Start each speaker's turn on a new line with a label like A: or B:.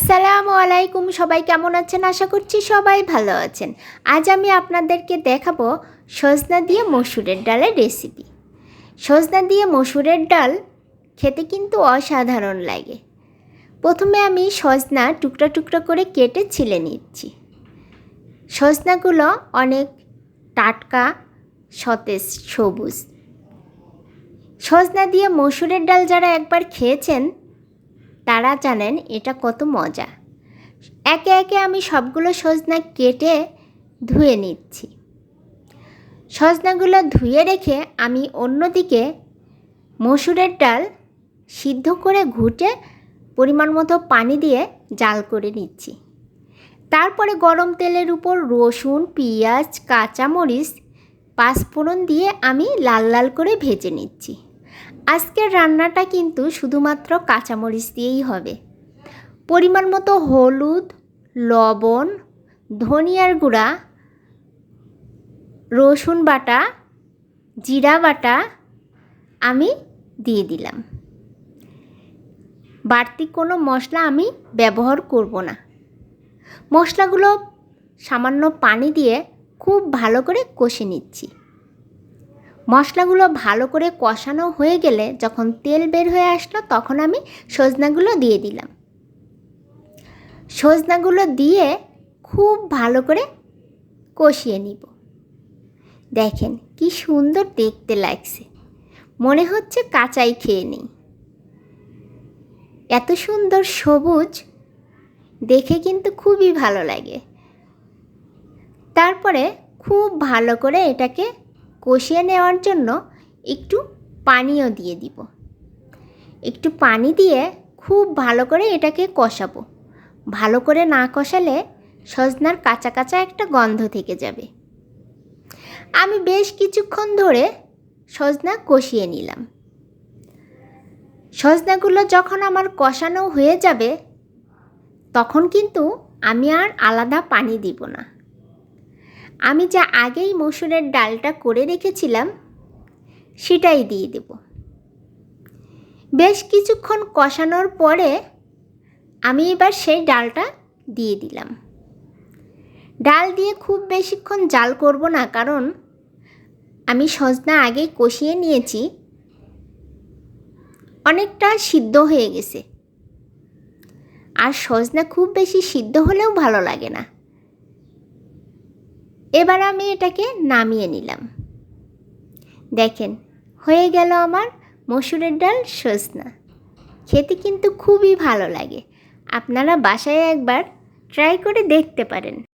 A: আসসালামু আলাইকুম, সবাই কেমন আছেন? আশা করছি সবাই ভালো আছেন। আজ আমি আপনাদেরকে দেখাবো সজনা দিয়ে মসুরের ডালের রেসিপি সজনা দিয়ে মসুরের ডাল খেতে কিন্তু অসাধারণ লাগে। প্রথমে আমি সজনা টুকরা টুকরা করে কেটে ছিলে নিচ্ছি। সজনাগুলো অনেক টাটকা, সতেজ, সবুজ। সজনা দিয়ে মসুরের ডাল যারা একবার খেয়েছেন তারা জানেন এটা কত মজা। একে একে আমি সবগুলো সজনা কেটে ধুয়ে নিচ্ছি। সজনাগুলো ধুয়ে রেখে আমি অন্যদিকে মসুরের ডাল সিদ্ধ করে ঘুটে পরিমাণ মতো পানি দিয়ে জাল করে নিচ্ছি। তারপরে গরম তেলের উপর রসুন, পেঁয়াজ, কাঁচামরিচ, পাঁচফোড়ন দিয়ে আমি লাল লাল করে ভেজে নিচ্ছি। আজকের রান্নাটা কিন্তু শুধুমাত্র কাঁচামরিচ দিয়েই হবে। পরিমাণ মতো হলুদ, লবণ, ধনিয়ার গুঁড়া, রসুন বাটা, জিরা বাটা আমি দিয়ে দিলাম। বাড়তি কোনো মশলা আমি ব্যবহার করব না। মশলাগুলো সামান্য পানি দিয়ে খুব ভালো করে কষে নিচ্ছি। মশলাগুলো ভালো করে কষানো হয়ে গেলে যখন তেল বের হয়ে আসলো, তখন আমি সজনাগুলো দিয়ে দিলাম। সজনাগুলো দিয়ে খুব ভালো করে কষিয়ে নিব। দেখেন কি সুন্দর দেখতে লাগছে। মনে হচ্ছে কাঁচাই খেয়ে নিই। এত সুন্দর সবুজ, দেখে কিন্তু খুবই ভালো লাগে। তারপরে খুব ভালো করে এটাকে কষিয়ে নেওয়ার জন্য একটু পানিও দিয়ে দিব। একটু পানি দিয়ে খুব ভালো করে এটাকে কষাবো। ভালো করে না কষালে সজনার কাঁচা কাঁচা একটা গন্ধ থেকে যাবে। আমি বেশ কিছুক্ষণ ধরে সজনা কষিয়ে নিলাম। সজনাগুলো যখন আমার কষানো হয়ে যাবে, তখন কিন্তু আমি আর আলাদা পানি দিব না। আমি যা আগেই মসুরের ডালটা করে রেখেছিলাম, সেটাই দিয়ে দেব। বেশ কিছুক্ষণ কষানোর পরে আমি এবার সেই ডালটা দিয়ে দিলাম। ডাল দিয়ে খুব বেশিক্ষণ জাল করব না, কারণ আমি সজনা আগেই কষিয়ে নিয়েছি। অনেকটা সিদ্ধ হয়ে গেছে। আর সজনা খুব বেশি সিদ্ধ হলেও ভালো লাগে না। এবার আমি এটাকে নামিয়ে নিলাম। দেখেন, হয়ে গেল আমার মসুরের ডাল সজনা। খেতে কিন্তু খুবই ভালো লাগে। আপনারা বাসায় একবার ট্রাই করে দেখতে পারেন।